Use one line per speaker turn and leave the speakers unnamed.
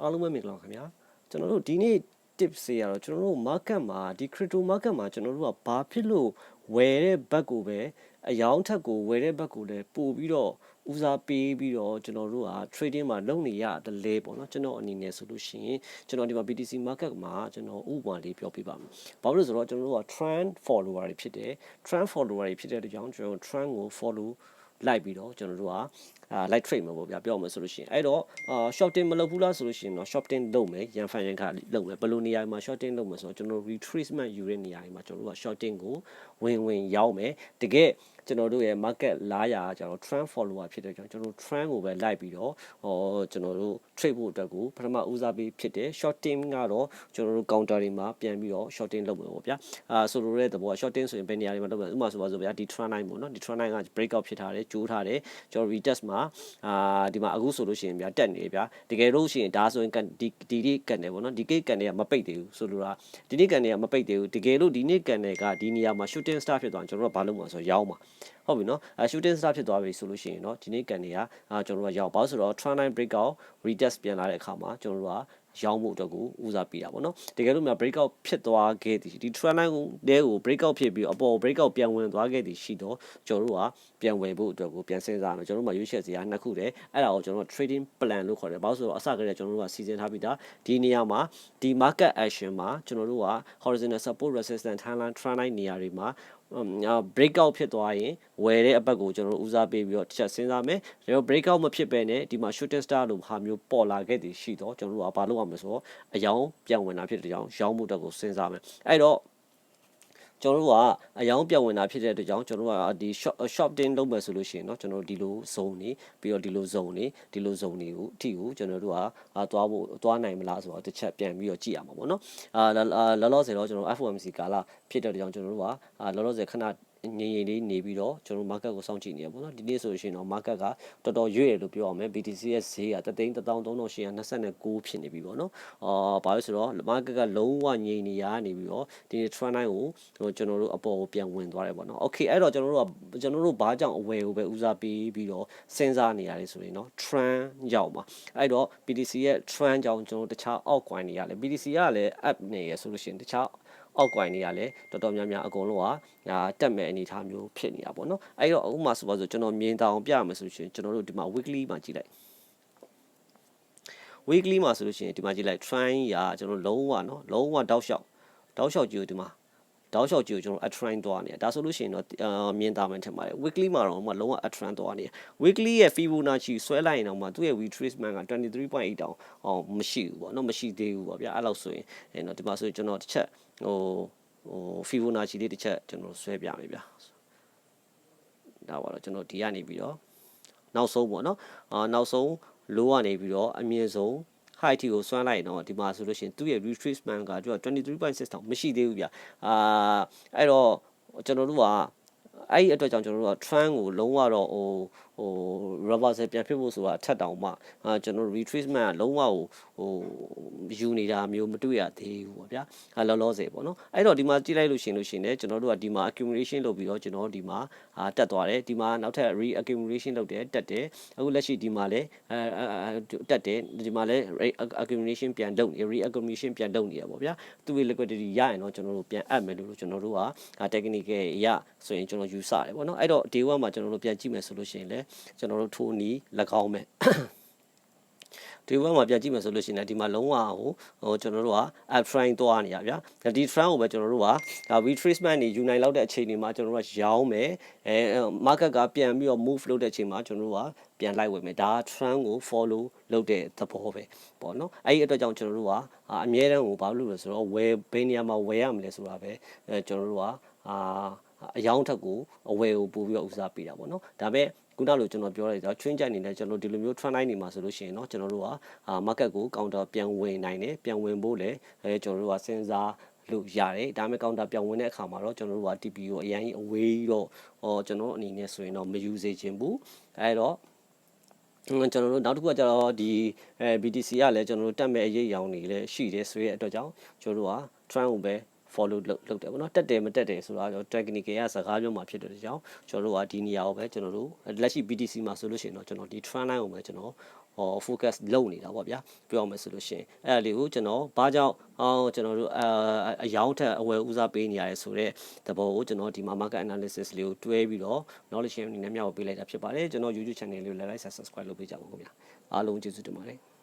အားလုံးပဲမင်္ဂလာပါခင်ဗျာကျွန်တော်တို့ဒီနေ့ tips တွေကတော့ကျွန်တော်တို့ market မှာဒီ crypto market မှာကျွန်တော်တို့ကဘာဖြစ်လို့ဝယ်တဲ့ဘက်ကိုပဲအယောင်းထက်ကိုဝယ်တဲ့ဘက်ကိုလည်းပို့ပြီးတော့ဦးစားပေးပြီးတော့ကျွန်တော်တို့က trading မှာလုပ်နေရတယ်လေပေါ့နော်ကျွန်တော်အနေနဲ့ဆိုလို့ရှိရင်ကျွန်တော်ဒီမှာ BTC market မှာကျွန်တော်ဥပမာလေးပြောပြပါမယ်။ဘာလို့လဲဆိုတော့ကျွန်တော်တို့က trend follower တွေဖြစ်တယ် trend follower တွေဖြစ်တဲ့အတွက်ကြောင့်ကျွန်တော်တို့ trend ကို follow လိုက်ပြီးတော့ကျွန်တော်တို့ကအာ light trade မှာပေါ့ဗျာပြောမှဆိုလို့ရှိရင်အဲ့တော့အာ shorting မလုပ်ဘူးလားဆိုလို့ရှိရင်တော့ shorting လုပ်မယ်ရန်ဖန်ရန်ခါလုပ်မယ်ဘယ်လိုနေရာမှာ shorting လုပ်မယ်ဆိုတော့ကျွန်တော် retracement ယူတဲ့နေရာတွေမှာကျွန်တော်တို့က shorting ကိုဝင်ဝင်ရောက်မယ်တကယ်ကျွန်တော်တို့ရဲ့ market လာရာကျတော့ trend follower ဖြစ်တဲ့ကြောင့်ကျွန်တော်တို့ trend ကိုပဲလိုက်ပြီးတော့ဟောကျွန်တော်တို့ trade ဖို့အတွက်ကိုပထမဦးစားပေးဖြစ်တယ် shorting ကတော့ကျွန်တော်တို့ counter တွေမှာပြန်ပြီးတော့ shorting လုပ်မယ်ပေါ့ဗျာအာဆိုလိုတဲ့သဘောက shorting ဆိုရင်ဘယ်နေရာတွေမှာလုပ်မလဲဥပမာဆိုပါဆိုဗျာဒီ trend line ပေါ့နော်ဒီ trend line က breakout ဖြစ်ထားတယ်ကျိုးထားတယ်ကျွန်တော် retest မှအာဒီမှာအခုဆိုလို့ရှိရင်ဗျာတက်နေဗျာတကယ်လို့ရှိရင်ဒါဆိုရင်ကန်ဒီဒီနေ့ကန်တယ်ပေါ့နော်ဒီကိတ်ကန်တွေကမပိတ်သေးဘူးဆိုလိုတာဒီနေ့ကန်တွေကမပိတ်သေးဘူးတကယ်လို့ဒီနေ့ကန်တွေကဒီနေရာမှာ shooting star ဖြစ်သွားရင်ကျွန်တော်တို့ကဘာလုပ်မှာဆိုရောင်းမှာဟုတ်ပြီနော်အဲ shooting star ဖြစ်သွားပြီဆိုလို့ရှိရင်เนาะဒီနေ့ကန်တွေကအာကျွန်တော်တို့ကရောက်ပါဆိုတော့ trend line breakout retest ပြန်လာတဲ့အခါမှာကျွန်တော်တို့က ရောင်းမှုအတွက်ကိုဦးစားပေးတာပေါ့နော်တကယ်လို့များ breakout ဖြစ်သွားခဲ့သည်ဒီ trend line ကိုတဲကို breakout ဖြစ်ပြီးအပေါ် breakout ပြန်ဝင်သွားခဲ့သည်ရှိတော့ကျွန်တော်တို့ကပြန်ဝယ်ဖို့အတွက်ကိုပြန်စဉ်းစားမယ်ကျွန်တော်တို့မှာရွေးချယ်စရာနှစ်ခုတည်းအဲ့ဒါကိုကျွန်တော်တို့ trading plan လို့ခေါ်တယ်ဘာလို့ဆိုတော့အစကတည်းကကျွန်တော်တို့ကစီစဉ်ထားပြီးသားဒီနေရာမှာဒီ market action မှာကျွန်တော်တို့က horizontal support resistance Thailand trend line နေရာတွေမှာ breakout ဖြစ်သွားရင်ဝယ်တဲ့အပတ်ကိုကျွန်တော်တို့ဦးစားပေးပြီးတော့တစ်ချက်စဉ်းစားမယ်။ဒါပေမဲ့ breakout မဖြစ်ဘဲနဲ့ဒီမှာ shooting star လို့ဟာမျိုးပေါ်လာခဲ့တည်ရှိတော့ကျွန်တော်တို့ကဘာလုပ်ရမလဲဆိုတော့အယောင်ပြန်ဝင်တာဖြစ်တဲ့ကြောင့်ရောင်းမှုတက်ကိုစဉ်းစားမယ်။အဲ့တော့ ကျွန်တော်တို့ကအယောင်ပြောင်းဝင်တာဖြစ်တဲ့အတွက်ကြောင့်ကျွန်တော်တို့ကဒီ shop shopping လုပ်မယ်ဆိုလို့ရှိရင်เนาะကျွန်တော်တို့ဒီလို zone နေပြီးတော့ဒီလို zone နေဒီလို zone တွေကိုအထီကိုကျွန်တော်တို့ကသွားဖို့သွားနိုင်မလားဆိုတော့တစ်ချက်ပြန်ပြီးတော့ကြည့်ရမှာပေါ့เนาะအာလောလောဆယ်တော့ကျွန်တော် FOMC ကာလဖြစ်တဲ့အတွက်ကြောင့်ကျွန်တော်တို့ကလောလောဆယ်ခဏ ငြိမ်ငြိမ်လေးနေပြီးတော့ကျွန်တော် market ကိုစောင့်ကြည့်နေရပါတော့ဒီနေ့ဆိုရှင်တော့ market ကတော်တော်ရွေ့တယ်လို့ပြောရမယ် BTC ရဲ့ဈေးက3,329ဖြစ်နေပြီပေါ့နော်အာဘာလို့ဆိုတော့ market ကလုံးဝငြိမ်နေရနေပြီးတော့ဒီ trend line ကိုကျွန်တော်တို့အပေါ်ကိုပြန်ဝင်သွားတယ်ပေါ့နော် okay အဲ့တော့ကျွန်တော်တို့ကကျွန်တော်တို့ဘာကြောင့် aware ကိုပဲဦးစားပေးပြီးတော့စဉ်းစားနေရတယ်ဆိုရင်နော် trend ကြောင့်ပါအဲ့တော့ BTC ရဲ့ trend ကြောင့်ကျွန်တော်တို့တခြား altcoin တွေကလည်း BTC ကလည်း app နေရဆိုလို့ရှိရင်တခြား အောက်ကွိုင်တွေကလည်းတော်တော်များများအကုန်လုံးကဒါတက်မဲ့အနေအထားမျိုးဖြစ်နေတာပေါ့နော်အဲ့တော့ဥပမာဆိုပါဆိုကျွန်တော်မြင်တောင်ပြရမယ်ဆိုရှင်ကျွန်တော်တို့ဒီမှာ weekly မှာကြည့်လိုက် weekly မှာဆိုလို့ရှိရင်ဒီမှာကြည့်လိုက် trend ရာကျွန်တော်လုံးဝနော်လုံးဝတောက်လျှောက်တောက်လျှောက်ကြည့်ဒီမှာ တောက်လျှောက်ကြည့်ကျွန်တော် a trend သွားနေတယ်ဒါဆိုလို့ရှိရင်တော့မြင်သားမှထင်ပါတယ် weekly မှာတော့မှလုံးဝ a trend သွားနေတယ် weekly ရဲ့ Fibonacci ဆွဲလိုက်ရင်တော့မှသူ့ရဲ့ retracement က23.8တောင်အောင်မရှိဘူးပေါ့နော်မရှိသေးဘူးပေါ့ဗျာအဲ့လောက်ဆိုရင်အဲတော့ဒီမှာဆိုကျွန်တော်တစ်ချက်ဟိုဟို Fibonacci လေးတစ်ချက်ကျွန်တော်ဆွဲပြမယ်ဗျာဒါပါတော့ကျွန်တော်ဒီကနေပြီးတော့နောက်ဆုံးပေါ့နော်အာနောက်ဆုံး low ကနေပြီးတော့အမြင့်ဆုံး height ကိုစွမ်းလိုက်ရင်တော့ဒီမှာဆိုလို့ရှိရင်သူ့ရဲ့ retracement ကသူက23.6တောင်မရှိသေးဘူးဗျအာအဲ့တော့ကျွန်တော်တို့ကအဲ့ဒီအတွက်ကြောင့်ကျွန်တော်တို့က trend ကိုလုံးဝတော့ဟိုဟို reversal ပြန်ဖြစ်ဖို့ဆိုတာအထက်တောင်မှအာကျွန်တော်တို့ retracement ကလုံးဝဟိုဟိုယူနေတာမျိုးမတွေ့ရသေးဘူးပေါ့ဗျာအဲလောလောဆယ်ပေါ့နော်အဲ့တော့ဒီမှာကြည့်လိုက်လို့ရှင်လို့ရှင်လည်းကျွန်တော်တို့ကဒီမှာ accumulation လုပ်ပြီးတော့ကျွန်တော်ဒီမှာအာတက်သွားတယ်ဒီမှာနောက်ထပ် re accumulation လုပ်တယ်တက်တယ်အခုလက်ရှိဒီမှာလည်းအဲတက်တယ်ဒီမှာလည်း accumulation ပြန်လုပ်နေ re accumulation ပြန်လုပ်နေရပေါ့ဗျာသူ့ရဲ့ liquidity ရရင်တော့ကျွန်တော်တို့ပြန်အပ်မယ်လို့ကျွန်တော်တို့က technical ရဆိုရင်ကျွန်တော်ယူဆတယ်ပေါ့နော်အဲ့တော့ day 1မှာကျွန်တော်တို့ပြန်ကြည့်မယ်ဆိုလို့ရှိရင်လည်းကျွန်တော်တို့ထိုးနီ၎င်းမယ်ဒီဘက်မှာပြန်ကြည့်မယ်ဆိုလို့ရှိရင်ဒီမှာလုံးဝဟိုဟိုကျွန်တော်တို့က up trend သွားနေရဗျာဒီ trend ကိုပဲကျွန်တော်တို့ကဒါ retracement နေယူနိုင်လောက်တဲ့အချိန်တွေမှာကျွန်တော်တို့ကရောင်းမယ်အဲ market ကပြန်ပြီးတော့ move လုပ်တဲ့အချိန်မှာကျွန်တော်တို့ကပြန်လိုက်ဝယ်မယ်ဒါ trend ကို follow လုပ်တဲ့သဘောပဲပေါ့နော်အဲ့ဒီအတွက်ကြောင့်ကျွန်တော်တို့ကအမြဲတမ်းကိုဘာလို့လဲဆိုတော့ဝယ်ဘယ်နေရာမှာဝယ်ရမလဲဆိုတာပဲအဲကျွန်တော်တို့ကအာအယောင်းထက်ကိုအဝယ်ကိုပို့ပြီးတော့ဦးစားပေးတာပေါ့နော်ဒါပေမဲ့ ခုနလိုကျွန်တော်ပြောလိုက်တာ train ကြိုက်နေတဲ့ကျွန်တော်ဒီလိုမျိုး trend line နေမှာဆိုလို့ရှိရင်เนาะကျွန်တော်တို့ကအာ market ကို counter ပြန်ဝင်နိုင်တယ်ပြန်ဝင်ဖို့လည်းအဲကျွန်တော်တို့ကစဉ်းစားလို့ရတယ်ဒါပေမဲ့ counter ပြောင်းဝင်တဲ့အခါမှာတော့ကျွန်တော်တို့က TP ကိုအရင်ကြီးအဝေးတော့ဟောကျွန်တော်အနေနဲ့ဆိုရင်တော့မယူစေချင်ဘူးအဲတော့ကျွန်တော်တို့နောက်တစ်ခုကကျတော့ဒီအဲ BTC ကလည်းကျွန်တော်တို့တက်မဲ့အရေးရောင်နေလည်းရှိတယ်ဆိုတဲ့အတွက်ကြောင့်ကျွန်တော်တို့က trend ကိုပဲ follow လုပ်လုပ်တယ်ပေါ့နော်တက်တယ်မတက်တယ်ဆိုတာတော့ technical ကစကားပြောမှာဖြစ်တဲ့ကြောင့်ကျွန်တော်တို့ကဒီနေရာကိုပဲကျွန်တော်တို့လက်ရှိ BTC မှာဆိုလို့ရှိရင်တော့ကျွန်တော်ဒီ trend line ကိုပဲကျွန်တော်ဟဟော focus လုပ်နေတာပေါ့ဗျာပြောရမယ်ဆိုလို့ရှိရင်အဲ့ဒါလေးကိုကျွန်တော်ဘာကြောင့်အော်ကျွန်တော်တို့အအယောင်းထက်အဝယ်ဦးစားပေးနေရတယ်ဆိုတော့သဘောကိုကျွန်တော်ဒီမှာ market analysis လေးကိုတွဲပြီးတော့ knowledge share အနေနဲ့မျှဝေပေးလိုက်တာဖြစ်ပါတယ်ကျွန်တော် YouTube channel လေးကို like subscribe လုပ်ပေးကြပါဦးခင်ဗျာအားလုံးကျေးဇူးတင်ပါတယ်